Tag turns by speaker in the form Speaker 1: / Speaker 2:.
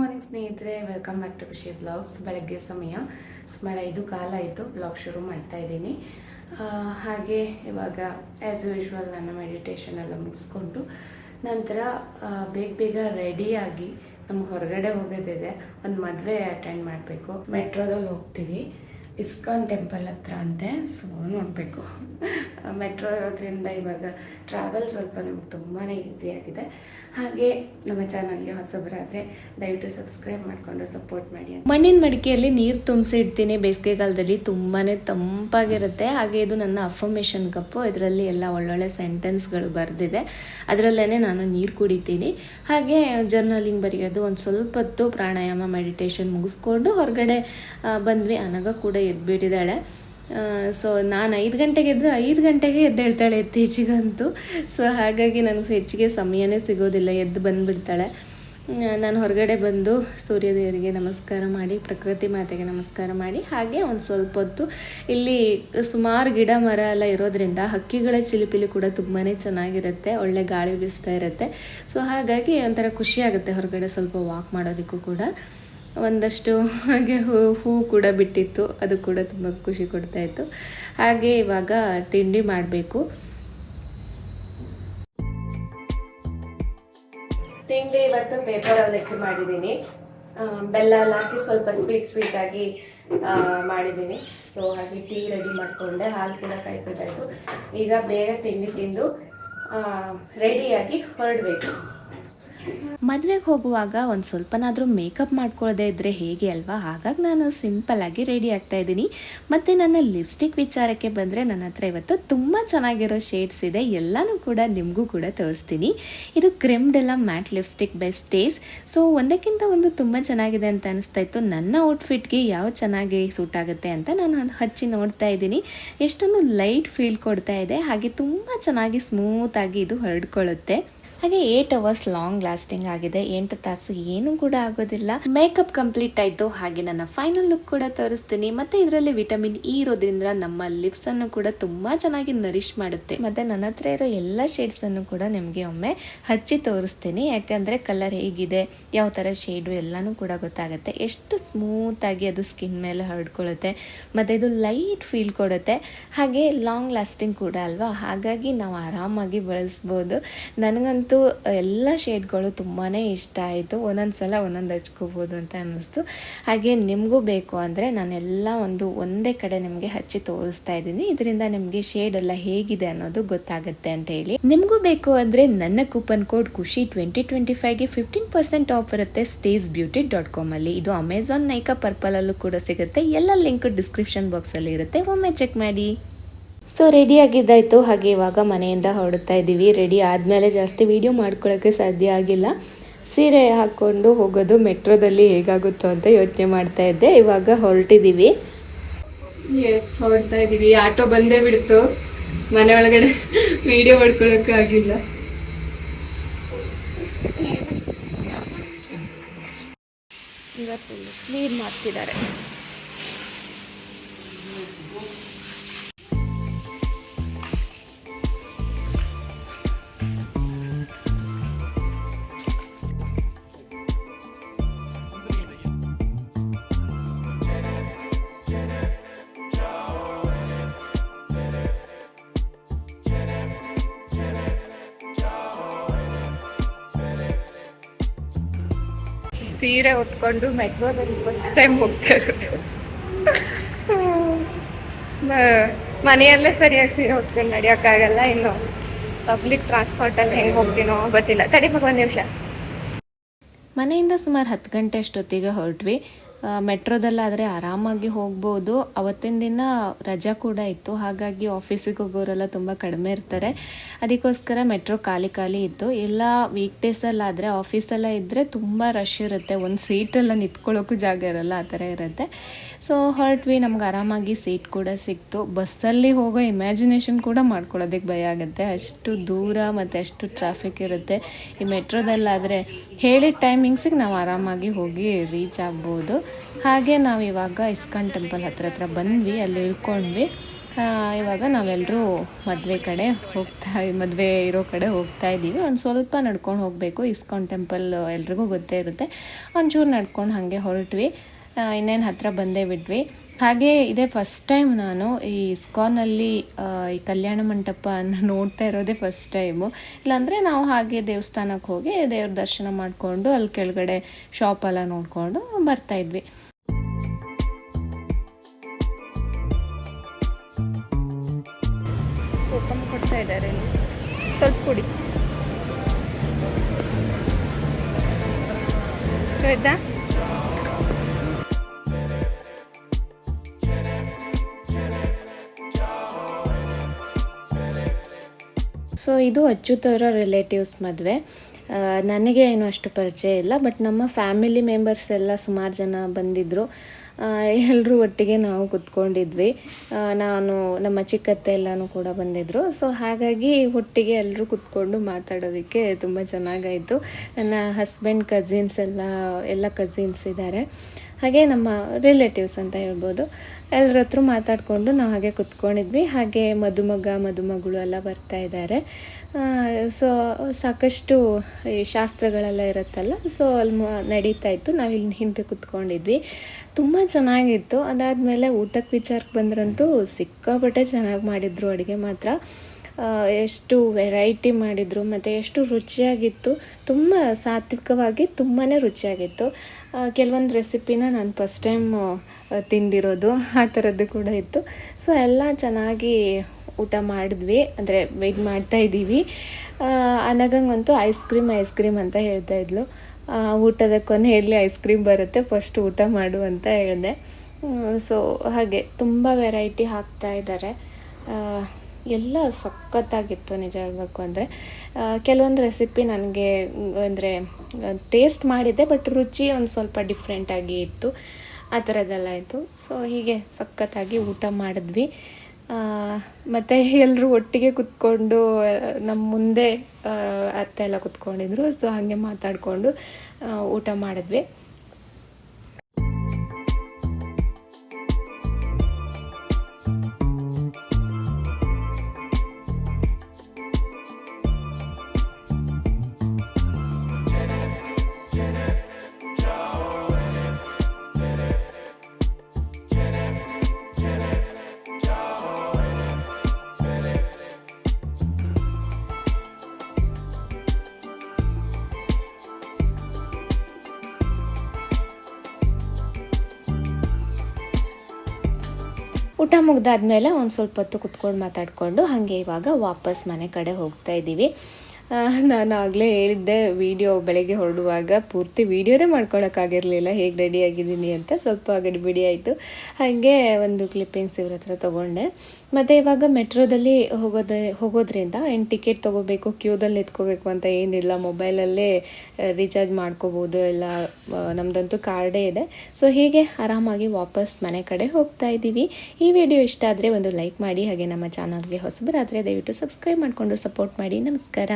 Speaker 1: Morning ಸ್ನೇಹಿತರೆ welcome back to Khushi blogs ಬೆಳಗ್ಗೆ ಸಮಯ ಸುಮಾರು ಐದು ಕಾಲ ಆಯಿತು ಬ್ಲಾಗ್ ಶುರು ಮಾಡ್ತಾ ಇದ್ದೀನಿ. ಹಾಗೆ ಇವಾಗ ಆ್ಯಸ್ ಯೂಶ್ವಲ್ ನನ್ನ ಮೆಡಿಟೇಷನ್ ಎಲ್ಲ ಮುಗಿಸ್ಕೊಂಡು ನಂತರ ಬೇಗ ಬೇಗ ರೆಡಿಯಾಗಿ ನಮ್ಗೆ ಹೊರಗಡೆ ಹೋಗೋದಿದೆ. ಒಂದು ಮದುವೆ ಅಟೆಂಡ್ ಮಾಡಬೇಕು. ಮೆಟ್ರೋದಲ್ಲಿ ಹೋಗ್ತೀವಿ. ಇಸ್ಕಾನ್ ಟೆಂಪಲ್ ಹತ್ರ ಅಂತೆ ಸೊ ನೋಡಬೇಕು. ಮೆಟ್ರೋ ಇರೋದ್ರಿಂದ ಇವಾಗ ಟ್ರಾವೆಲ್ ಸ್ವಲ್ಪ ನಮ್ಗೆ ತುಂಬಾ ಆಗಿದೆ. ಹಾಗೆ ನಮ್ಮ ಚಾನಲ್ಗೆ ಹೊಸಬರಾದರೆ ದಯವಿಟ್ಟು ಸಬ್ಸ್ಕ್ರೈಬ್ ಮಾಡಿಕೊಂಡು ಸಪೋರ್ಟ್ ಮಾಡಿ ಮಣ್ಣಿನ ಮಡಿಕೆಯಲ್ಲಿ ನೀರು ತುಂಬಿಸಿ ಇಡ್ತೀನಿ. ಬೇಸಿಗೆಗಾಲದಲ್ಲಿ ತುಂಬಾ ತಂಪಾಗಿರುತ್ತೆ. ಹಾಗೆ ಇದು ನನ್ನ ಅಫರ್ಮೇಷನ್ ಕಪ್ಪು. ಇದರಲ್ಲಿ ಎಲ್ಲ ಒಳ್ಳೊಳ್ಳೆ ಸೆಂಟೆನ್ಸ್ಗಳು ಬರೆದಿದೆ. ಅದರಲ್ಲೇ ನಾನು ನೀರು ಕುಡಿತೀನಿ. ಹಾಗೆ ಜರ್ನಲಿಂಗ್ ಬರೆಯೋದು, ಒಂದು ಸ್ವಲ್ಪ ಹೊತ್ತು ಪ್ರಾಣಾಯಾಮ ಮೆಡಿಟೇಷನ್ ಮುಗಿಸ್ಕೊಂಡು ಹೊರಗಡೆ ಬಂದ್ವಿ. ಅನಗ ಕೂಡ ಎದ್ಬಿಟ್ಟಿದ್ದಾಳೆ. ಸೊ ನಾನು ಐದು ಗಂಟೆಗೆ ಎದ್ದು, ಐದು ಗಂಟೆಗೆ ಎದ್ದೇಳ್ತಾಳೆ ಇತ್ತೀಚೆಗಂತೂ. ಸೊ ಹಾಗಾಗಿ ನನಗೆ ಹೆಚ್ಚಿಗೆ ಸಮಯನೇ ಸಿಗೋದಿಲ್ಲ, ಎದ್ದು ಬಂದುಬಿಡ್ತಾಳೆ. ನಾನು ಹೊರಗಡೆ ಬಂದು ಸೂರ್ಯದೇವರಿಗೆ ನಮಸ್ಕಾರ ಮಾಡಿ, ಪ್ರಕೃತಿ ಮಾತೆಗೆ ನಮಸ್ಕಾರ ಮಾಡಿ, ಹಾಗೆ ಒಂದು ಸ್ವಲ್ಪ ಹೊತ್ತು ಇಲ್ಲಿ ಸುಮಾರು ಗಿಡ ಮರ ಎಲ್ಲ ಇರೋದ್ರಿಂದ ಹಕ್ಕಿಗಳ ಚಿಲಿಪಿಲಿ ಕೂಡ ತುಂಬಾ ಚೆನ್ನಾಗಿರುತ್ತೆ, ಒಳ್ಳೆ ಗಾಳಿ ಬೀಸ್ತಾ ಇರುತ್ತೆ. ಸೊ ಹಾಗಾಗಿ ಒಂಥರ ಖುಷಿಯಾಗುತ್ತೆ ಹೊರಗಡೆ ಸ್ವಲ್ಪ ವಾಕ್ ಮಾಡೋದಕ್ಕೂ ಕೂಡ. ಒಂದಷ್ಟು ಹಾಗೆ ಹೂ ಹೂ ಕೂಡ ಬಿಟ್ಟಿತ್ತು. ಅದು ಕೂಡ ತುಂಬ ಖುಷಿ ಕೊಡ್ತಾ ಇತ್ತು ಹಾಗೆ ಇವಾಗ ತಿಂಡಿ ಮಾಡಬೇಕು. ತಿಂಡಿ ಇವತ್ತು ಪೇಪರ್ ಅವಲಕ್ಕಿ ಮಾಡಿದ್ದೀನಿ. ಬೆಲ್ಲ ಎಲ್ಲ ಹಾಕಿ ಸ್ವಲ್ಪ ಸ್ವೀಟ್ ಸ್ವೀಟ್ ಆಗಿ ಮಾಡಿದ್ದೀನಿ. ಸೊ ಹಾಗೆ ಟೀ ರೆಡಿ ಮಾಡಿಕೊಂಡೆ. ಹಾಲು ಕೂಡ ಕಾಯಿಸೋದಾಯ್ತು ಈಗ ಬೇಗ ತಿಂಡಿ ತಿಂದು ರೆಡಿಯಾಗಿ ಹೊರಡಬೇಕು. ಮದುವೆಗೆ ಹೋಗುವಾಗ ಒಂದು ಸ್ವಲ್ಪನಾದರೂ ಮೇಕಪ್ ಮಾಡ್ಕೊಳ್ಳದೆ ಇದ್ದರೆ ಹೇಗೆ ಅಲ್ವಾ? ಹಾಗಾಗಿ ನಾನು ಸಿಂಪಲ್ಲಾಗಿ ರೆಡಿ ಆಗ್ತಾ ಇದ್ದೀನಿ. ಮತ್ತು ನನ್ನ ಲಿಪ್ಸ್ಟಿಕ್ ವಿಚಾರಕ್ಕೆ ಬಂದರೆ ನನ್ನ ಹತ್ರ ಇವತ್ತು ತುಂಬ ಚೆನ್ನಾಗಿರೋ ಶೇಡ್ಸ್ ಇದೆ. ಎಲ್ಲನೂ ಕೂಡ ನಿಮಗೂ ಕೂಡ ತೋರಿಸ್ತೀನಿ. ಇದು ಕ್ರೆಮ್ಡೆಲ್ಲ matte lipstick best days. So ಒಂದಕ್ಕಿಂತ ಒಂದು ತುಂಬ ಚೆನ್ನಾಗಿದೆ ಅಂತ ಅನಿಸ್ತಾ ಇತ್ತು. ನನ್ನ ಔಟ್ಫಿಟ್ಗೆ ಯಾವ ಚೆನ್ನಾಗಿ ಸೂಟ್ ಆಗುತ್ತೆ ಅಂತ ನಾನು ಹಚ್ಚಿ ನೋಡ್ತಾ ಇದ್ದೀನಿ. ಎಷ್ಟೊಂದು ಲೈಟ್ ಫೀಲ್ ಕೊಡ್ತಾ ಇದೆ. ಹಾಗೆ ತುಂಬ ಚೆನ್ನಾಗಿ ಸ್ಮೂತಾಗಿ ಇದು ಹರಡ್ಕೊಳ್ಳುತ್ತೆ ಹಾಗೆ ಏಟ್ ಅವರ್ಸ್ ಲಾಂಗ್ ಲಾಸ್ಟಿಂಗ್ ಆಗಿದೆ. ಎಂಟು ತಾಸು ಏನು ಕೂಡ ಆಗೋದಿಲ್ಲ. ಮೇಕಪ್ ಕಂಪ್ಲೀಟ್ ಆಯಿತು. ಹಾಗೆ ನನ್ನ ಫೈನಲ್ ಲುಕ್ ಕೂಡ ತೋರಿಸ್ತೀನಿ. ಮತ್ತೆ ಇದರಲ್ಲಿ ವಿಟಮಿನ್ ಇ ಇರೋದ್ರಿಂದ ನಮ್ಮ ಲಿಪ್ಸ್ ಅನ್ನು ಕೂಡ ತುಂಬಾ ಚೆನ್ನಾಗಿ ನರಿಶ್ ಮಾಡುತ್ತೆ. ಮತ್ತೆ ನನ್ನ ಹತ್ರ ಇರೋ ಎಲ್ಲ ಶೇಡ್ಸ್ ಅನ್ನು ಕೂಡ ನಿಮಗೆ ಒಮ್ಮೆ ಹಚ್ಚಿ ತೋರಿಸ್ತೀನಿ. ಯಾಕಂದ್ರೆ ಕಲರ್ ಹೇಗಿದೆ, ಯಾವ ತರ ಶೇಡು ಎಲ್ಲಾನು ಕೂಡ ಗೊತ್ತಾಗುತ್ತೆ. ಎಷ್ಟು ಸ್ಮೂತ್ ಆಗಿ ಅದು ಸ್ಕಿನ್ ಮೇಲೆ ಹರಡ್ಕೊಳ್ಳುತ್ತೆ. ಮತ್ತೆ ಇದು ಲೈಟ್ ಫೀಲ್ ಕೊಡುತ್ತೆ. ಹಾಗೆ ಲಾಂಗ್ ಲಾಸ್ಟಿಂಗ್ ಕೂಡ ಅಲ್ವಾ? ಹಾಗಾಗಿ ನಾವು ಆರಾಮಾಗಿ ಬಳಸ್ಬೋದು. ನನಗಂತೂ ಎಲ್ಲ ಶೇಡ್ಗಳು ತುಂಬಾ ಇಷ್ಟ ಆಯಿತು. ಒಂದೊಂದು ಸಲ ಒಂದೊಂದು ಹಚ್ಕೋಬೋದು ಅಂತ ಅನ್ನಿಸ್ತು. ಹಾಗೆ ನಿಮಗೂ ಬೇಕು ಅಂದರೆ ನಾನೆಲ್ಲ ಒಂದು ಒಂದೇ ಕಡೆ ನಿಮಗೆ ಹಚ್ಚಿ ತೋರಿಸ್ತಾ ಇದ್ದೀನಿ. ಇದರಿಂದ ನಿಮಗೆ ಶೇಡ್ ಎಲ್ಲ ಹೇಗಿದೆ ಅನ್ನೋದು ಗೊತ್ತಾಗುತ್ತೆ ಅಂತ ಹೇಳಿ. ನಿಮಗೂ ಬೇಕು ಅಂದರೆ ನನ್ನ coupon code Khushi twenty twenty ಫೈವ್ಗೆ fifteen percent off ಇರುತ್ತೆ ಸ್ಟೇಸ್ ಬ್ಯೂಟಿ ಡಾಟ್ ಕಾಮಲ್ಲಿ ಇದು ಅಮೆಝಾನ್ ನೈಕಾ ಪರ್ಪಲಲ್ಲೂ ಕೂಡ ಸಿಗುತ್ತೆ. ಎಲ್ಲ ಲಿಂಕ್ ಡಿಸ್ಕ್ರಿಪ್ಷನ್ ಬಾಕ್ಸಲ್ಲಿ ಇರುತ್ತೆ. ಒಮ್ಮೆ ಚೆಕ್ ಮಾಡಿ. ಸೊ ರೆಡಿ ಆಗಿದ್ದಾಯಿತು. ಹಾಗೆ ಇವಾಗ ಮನೆಯಿಂದ ಹೊರಡ್ತಾ ಇದ್ದೀವಿ. ರೆಡಿ ಆದಮೇಲೆ ಜಾಸ್ತಿ ವೀಡಿಯೋ ಮಾಡ್ಕೊಳ್ಳೋಕ್ಕೆ ಸಾಧ್ಯ ಆಗಿಲ್ಲ. ಸೀರೆ ಹಾಕ್ಕೊಂಡು ಹೋಗೋದು ಮೆಟ್ರೋದಲ್ಲಿ ಹೇಗಾಗುತ್ತೋ ಅಂತ ಯೋಚನೆ ಮಾಡ್ತಾ ಇದ್ದೆ. ಇವಾಗ ಹೊರಟಿದ್ದೀವಿ. ಎಸ್ ಹೊರಡ್ತಾ ಇದ್ದೀವಿ. ಆಟೋ ಬಂದೇ ಬಿಡ್ತು. ಮನೆ ಒಳಗಡೆ ವಿಡಿಯೋ ಮಾಡ್ಕೊಳ್ಳೋಕೆ ಆಗಿಲ್ಲ. ಇವತ್ತು ಕ್ಲೀನ್ ಮಾಡ್ತಿದ್ದಾರೆ. ಸೀರೆ ಉಟ್ಕೊಂಡು ಮೆಟ್ರೋದಲ್ಲಿ ಫಸ್ಟ್ ಟೈಮ್ ಹೋಗ್ತಾ ಇರೋದು. ಮನೆಯಲ್ಲೇ ಸರಿಯಾಗಿ ಸೀರೆ ಉಟ್ಕೊಂಡು ನಡೆಯೋಕ್ಕಾಗಲ್ಲ ಇನ್ನು. ಪಬ್ಲಿಕ್ ಟ್ರಾನ್ಸ್ಪೋರ್ಟಲ್ಲಿ ಹೆಂಗೆ ಹೋಗ್ತೀನೋ ಗೊತ್ತಿಲ್ಲ. ತಡಿ ಒಂದು ನಿಮಿಷ. ಮನೆಯಿಂದ ಸುಮಾರು ಹತ್ತು ಗಂಟೆ ಅಷ್ಟೊತ್ತಿಗೆ ಹೊರಟ್ವಿ. ಮೆಟ್ರೋದಲ್ಲಾದರೆ ಆರಾಮಾಗಿ ಹೋಗ್ಬೋದು. ಅವತ್ತಿನ ದಿನ ರಜಾ ಕೂಡ ಇತ್ತು. ಹಾಗಾಗಿ ಆಫೀಸಿಗೆ ಹೋಗೋರೆಲ್ಲ ತುಂಬ ಕಡಿಮೆ ಇರ್ತಾರೆ. ಅದಕ್ಕೋಸ್ಕರ ಮೆಟ್ರೋ ಖಾಲಿ ಖಾಲಿ ಇತ್ತು. ಎಲ್ಲ ವೀಕ್ ಡೇಸಲ್ಲಾದರೆ ಆಫೀಸೆಲ್ಲ ಇದ್ದರೆ ತುಂಬ ರಶ್ ಇರುತ್ತೆ. ಒಂದು ಸೀಟೆಲ್ಲ ನಿಂತ್ಕೊಳ್ಳೋಕ್ಕೂ ಜಾಗ ಇರಲ್ಲ, ಆ ಥರ ಇರುತ್ತೆ. ಸೊ ಹೊರಟ್ವಿ ನಮ್ಗೆ ಆರಾಮಾಗಿ ಸೀಟ್ ಕೂಡ ಸಿಕ್ತು. ಬಸ್ಸಲ್ಲಿ ಹೋಗೋ ಇಮ್ಯಾಜಿನೇಷನ್ ಕೂಡ ಮಾಡ್ಕೊಳ್ಳೋದಕ್ಕೆ ಭಯ ಆಗುತ್ತೆ. ಅಷ್ಟು ದೂರ ಮತ್ತು ಅಷ್ಟು ಟ್ರಾಫಿಕ್ ಇರುತ್ತೆ. ಈ ಮೆಟ್ರೋದಲ್ಲಾದರೆ ಹೇಳಿದ ಟೈಮಿಂಗ್ಸಿಗೆ ನಾವು ಆರಾಮಾಗಿ ಹೋಗಿ ರೀಚ್ ಆಗ್ಬೋದು. ಹಾಗೆ ನಾವು ಇವಾಗ ಇಸ್ಕಾನ್ ಟೆಂಪಲ್ ಹತ್ರ ಹತ್ರ ಬಂದ್ವಿ, ಅಲ್ಲಿ ಇಳ್ಕೊಂಡ್ವಿ ಇವಾಗ ನಾವೆಲ್ಲರೂ ಮದುವೆ ಕಡೆ ಹೋಗ್ತಾ, ಮದುವೆ ಇರೋ ಕಡೆ ಹೋಗ್ತಾ ಇದ್ದೀವಿ. ಒಂದು ಸ್ವಲ್ಪ ನಡ್ಕೊಂಡು ಹೋಗಬೇಕು. ಇಸ್ಕಾನ್ ಟೆಂಪಲ್ ಎಲ್ರಿಗೂ ಗೊತ್ತೇ ಇರುತ್ತೆ. ಒಂಚೂರು ನಡ್ಕೊಂಡು ಹಾಗೆ ಹೊರಟ್ವಿ. ಇನ್ನೇನು ಹತ್ರ ಬಂದೇ ಬಿಟ್ವಿ. ಹಾಗೆ ಇದೇ ಫಸ್ಟ್ ಟೈಮ್ ನಾನು ಈ ಇಸ್ಕಾನಲ್ಲಿ ಈ ಕಲ್ಯಾಣ ಮಂಟಪ ನೋಡ್ತಾ ಇರೋದೇ ಫಸ್ಟ್ ಟೈಮು ಇಲ್ಲಾಂದರೆ ನಾವು ಹಾಗೆ ದೇವಸ್ಥಾನಕ್ಕೆ ಹೋಗಿ ದೇವ್ರ ದರ್ಶನ ಮಾಡಿಕೊಂಡು, ಅಲ್ಲಿ ಕೆಳಗಡೆ ಶಾಪೆಲ್ಲ ನೋಡಿಕೊಂಡು ಬರ್ತಾ ಓಪನ್ ಕೊಡ್ತಾ ಇದ್ದಾರೆ ಸ್ವಲ್ಪ ಕುಡಿ. ಆಯ್ತಾ? ಸೊ ಇದು ಅಚ್ಯುತವರ ರಿಲೇಟಿವ್ಸ್ ಮದುವೆ. ನನಗೆ ಏನು ಅಷ್ಟು ಪರಿಚಯ ಇಲ್ಲ ಬಟ್ ನಮ್ಮ ಫ್ಯಾಮಿಲಿ ಮೆಂಬರ್ಸ್ ಎಲ್ಲ ಸುಮಾರು ಜನ ಬಂದಿದ್ದರು ಎಲ್ಲರೂ ಒಟ್ಟಿಗೆ ನಾವು ಕುತ್ಕೊಂಡಿದ್ವಿ. ನಾನು, ನಮ್ಮ ಚಿಕ್ಕತ್ತೆ ಎಲ್ಲನೂ ಕೂಡ ಬಂದಿದ್ದರು ಸೊ ಹಾಗಾಗಿ ಒಟ್ಟಿಗೆ ಎಲ್ಲರೂ ಕುತ್ಕೊಂಡು ಮಾತಾಡೋದಕ್ಕೆ ತುಂಬ ಚೆನ್ನಾಗಾಯಿತು. ನನ್ನ ಹಸ್ಬೆಂಡ್ ಕಝಿನ್ಸ್ ಎಲ್ಲ ಎಲ್ಲ ಕಝಿನ್ಸ್ ಇದ್ದಾರೆ ಹಾಗೆ ನಮ್ಮ ರಿಲೇಟಿವ್ಸ್ ಅಂತ ಹೇಳ್ಬೋದು. ಎಲ್ಲರ ಹತ್ರ ಮಾತಾಡಿಕೊಂಡು ನಾವು ಹಾಗೆ ಕುತ್ಕೊಂಡಿದ್ವಿ. ಹಾಗೆ ಮದುಮಗ, ಮದುಮಗಳು ಎಲ್ಲ ಬರ್ತಾ ಇದ್ದಾರೆ ಸೊ ಸಾಕಷ್ಟು ಈ ಶಾಸ್ತ್ರಗಳೆಲ್ಲ ಇರುತ್ತಲ್ಲ ಸೊ ಅಲ್ಲಿ ನಡೀತಾ ಇತ್ತು. ನಾವು ಇಲ್ಲಿ ಹಿಂದೆ ಕುತ್ಕೊಂಡಿದ್ವಿ. ತುಂಬ ಚೆನ್ನಾಗಿತ್ತು. ಅದಾದಮೇಲೆ ಊಟಕ್ಕೆ ವಿಚಾರಕ್ಕೆ ಬಂದ್ರಂತೂ ಸಿಕ್ಕಾಪಟ್ಟೆ ಚೆನ್ನಾಗಿ ಮಾಡಿದ್ರು ಅಡುಗೆ ಮಾತ್ರ. ಎಷ್ಟು ವೆರೈಟಿ ಮಾಡಿದರು, ಮತ್ತು ಎಷ್ಟು ರುಚಿಯಾಗಿತ್ತು. ತುಂಬ ಸಾತ್ವಿಕವಾಗಿ ತುಂಬಾ ರುಚಿಯಾಗಿತ್ತು. ಕೆಲವೊಂದು ರೆಸಿಪಿನ ನಾನು ಫಸ್ಟ್ ಟೈಮ್ ತಿಂದಿರೋದು. ಆ ಥರದ್ದು ಕೂಡ ಇತ್ತು. ಸೊ ಎಲ್ಲ ಚೆನ್ನಾಗಿ ಊಟ ಮಾಡಿದ್ವಿ. ಅಂದರೆ ವೆಯ್ಟ್ ಮಾಡ್ತಾ ಇದ್ದೀವಿ. ಅನಗಂಗಂತೂ ಐಸ್ ಕ್ರೀಮ್ ಐಸ್ ಕ್ರೀಮ್ ಅಂತ ಹೇಳ್ತಾ ಇದ್ಲು. ಊಟದ ಕೊನೆಯಲ್ಲಿ ಐಸ್ ಕ್ರೀಮ್ ಬರುತ್ತೆ. ಫಸ್ಟ್ ಊಟ ಮಾಡು ಅಂತ ಹೇಳಿದೆ. ಸೊ ಹಾಗೆ ತುಂಬ ವೆರೈಟಿ ಹಾಕ್ತಾ ಇದ್ದಾರೆ. ಎಲ್ಲ ಸಖತ್ತಾಗಿತ್ತು ನಿಜ ಹೇಳಬೇಕು ಅಂದರೆ. ಕೆಲವೊಂದು ರೆಸಿಪಿ ನನಗೆ, ಅಂದರೆ ಟೇಸ್ಟ್ ಮಾಡಿದ್ದೆ ಬಟ್ ರುಚಿ ಒಂದು ಸ್ವಲ್ಪ ಡಿಫ್ರೆಂಟಾಗಿ ಇತ್ತು. ಆ ಥರದ್ದೆಲ್ಲ ಇತ್ತು ಸೊ ಹೀಗೆ ಸಖತ್ತಾಗಿ ಊಟ ಮಾಡಿದ್ವಿ. ಮತ್ತು ಎಲ್ಲರೂ ಒಟ್ಟಿಗೆ ಕುತ್ಕೊಂಡು ನಮ್ಮ ಮುಂದೆ ಅತ್ತೆ ಎಲ್ಲ ಕುತ್ಕೊಂಡಿದ್ರು. ಸೊ ಹಾಗೆ ಮಾತಾಡಿಕೊಂಡು ಊಟ ಮಾಡಿದ್ವಿ. ಊಟ ಮುಗ್ದಾದ್ಮೇಲೆ ಒಂದು ಸ್ವಲ್ಪ ಹೊತ್ತು ಕುತ್ಕೊಂಡು ಮಾತಾಡಿಕೊಂಡು ಹಾಗೆ ಇವಾಗ ವಾಪಸ್ ಮನೆ ಕಡೆ ಹೋಗ್ತಾ ಇದ್ದೀವಿ. ನಾನು ಆಗಲೇ ಹೇಳಿದ್ದೆ ವೀಡಿಯೋ ಬೆಳಗ್ಗೆ ಹೊರಡುವಾಗ ಪೂರ್ತಿ ವಿಡಿಯೋನೇ ಮಾಡ್ಕೊಳಕ್ಕಾಗಿರಲಿಲ್ಲ ಹೇಗೆ ರೆಡಿ ಆಗಿದ್ದೀನಿ ಅಂತ ಸ್ವಲ್ಪ ಗಡಿಬಿಡಿ ಆಯಿತು. ಹಾಗೆ ಒಂದು ಕ್ಲಿಪ್ಪಿಂಗ್ಸ್ ಇವ್ರ ಹತ್ರ ತೊಗೊಂಡೆ. ಮತ್ತು ಇವಾಗ ಮೆಟ್ರೋದಲ್ಲಿ ಹೋಗೋದ, ಹೋಗೋದ್ರಿಂದ ಏನು ಟಿಕೆಟ್ ತೊಗೋಬೇಕು ಕ್ಯೂದಲ್ಲಿ ನಿಂತ್ಕೋಬೇಕು ಅಂತ ಏನಿಲ್ಲ ಮೊಬೈಲಲ್ಲೇ ರೀಚಾರ್ಜ್ ಮಾಡ್ಕೋಬೋದು, ಎಲ್ಲ ನಮ್ಮದಂತೂ ಕಾರ್ಡೇ ಇದೆ. ಸೊ ಹೀಗೆ ಆರಾಮಾಗಿ ವಾಪಸ್ ಮನೆ ಕಡೆ ಹೋಗ್ತಾ ಇದ್ದೀವಿ. ಈ ವಿಡಿಯೋ ಇಷ್ಟ ಆದರೆ ಒಂದು ಲೈಕ್ ಮಾಡಿ, ಹಾಗೆ ನಮ್ಮ ಚಾನಲ್ಗೆ ಹೊಸಬರಾದರೆ ದಯವಿಟ್ಟು ಸಬ್ಸ್ಕ್ರೈಬ್ ಮಾಡಿಕೊಂಡು ಸಪೋರ್ಟ್ ಮಾಡಿ. ನಮಸ್ಕಾರ.